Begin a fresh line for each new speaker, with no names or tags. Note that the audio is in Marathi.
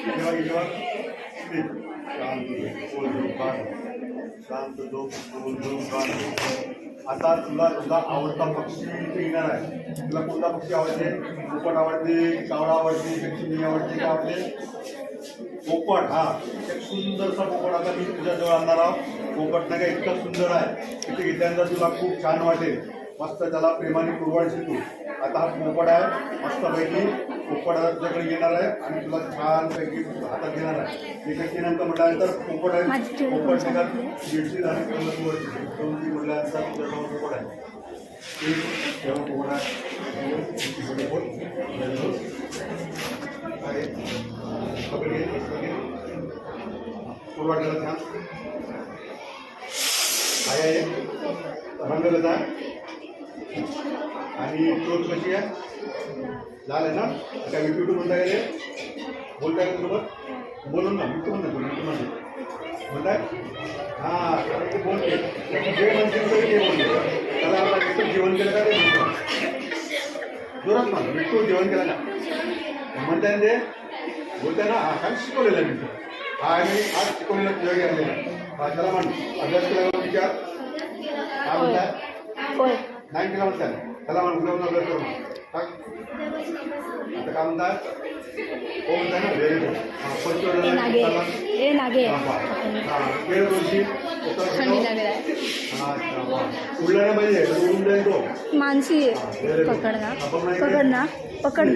शांत बोल झोप शांत बोल झोप आता तुला तुझा आवडता पक्षी इथे येणार आहे तुला कोणता पक्षी आवडते पोपट आवडते कावळा आवडते दक्षिणी आवडते का आवडते पोपट हा एक सुंदरसा पोपट आता मी तुझ्याजवळ आणणार आहोत पोपट नाही का इतका सुंदर आहे तिथे घेतल्यानंतर तुला खूप छान वाटेल मस्त त्याला प्रेमाने पुरवायची तू आता हा पोपट आहे मस्तपैकी पोपट आता तुझ्याकडे येणार आहे आणि तुला छानपैकी हातात घेणार आहे तिथे केल्यानंतर म्हटल्यानंतर पोपट आहे पोपट
संपली.
दीडशे झाली दोन तीन म्हटल्यानंतर तुझ्याजवळ पोपट आहे एक तेव्हा पोपट आहे पोपट. पकड छान आहे आहे रंगलता आणि चोच कशी आहे? लाल आहे ना? काय विटू म्हणता का बोलताय का बरोबर बोलून ना मिठू म्हणतो मिठू म्हणतो म्हणताय. हां ते बोलते. जे म्हणते ते ते बोलते. त्याला आपला मिठू जेवण केलं का ते म्हणतो जोरात ना मिठू जेवण केलं ना म्हणताय ना ते? बोलताय ना? हा काय शिकवलेलं आहे हा आणि आज शिकवलेला तुझ्या आलेला हा त्याला म्हण. अभ्यास केला विचार. नाही केला म्हणताय त्याला म्हण उद्या अभ्यास करू. काय आता काय म्हणताय हो म्हणताय ना व्हेरी गुड
ए नागे.
दोनशी. उडला पाहिजे. उडून जाईल तो
मानसी पकड ना. पकड ना. पकड